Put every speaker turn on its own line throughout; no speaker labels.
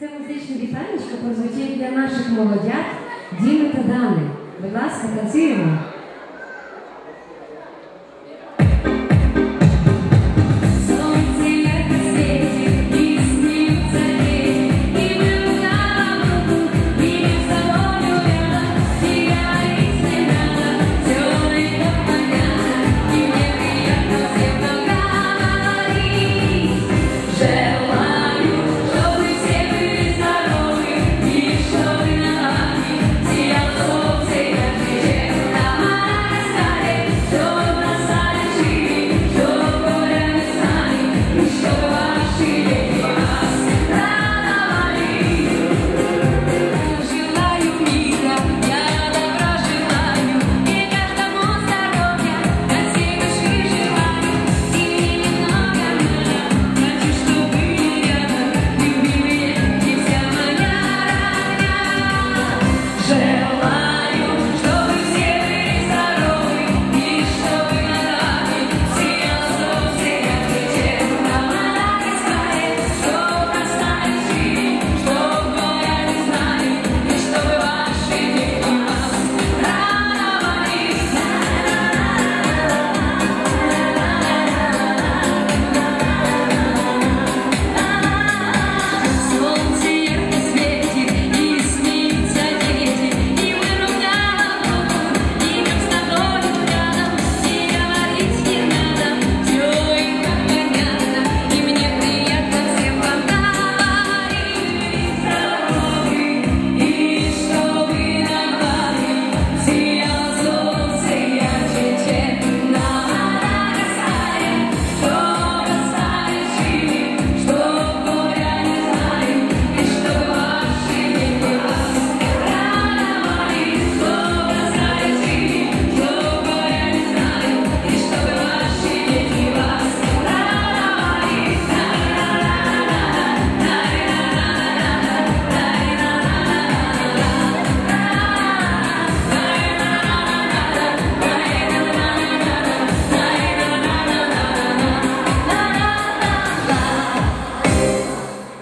Це музичне вітанечко прозвучить для наших молодят Діми та Дани. Будь ласка, танцюємо.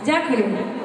Дякую.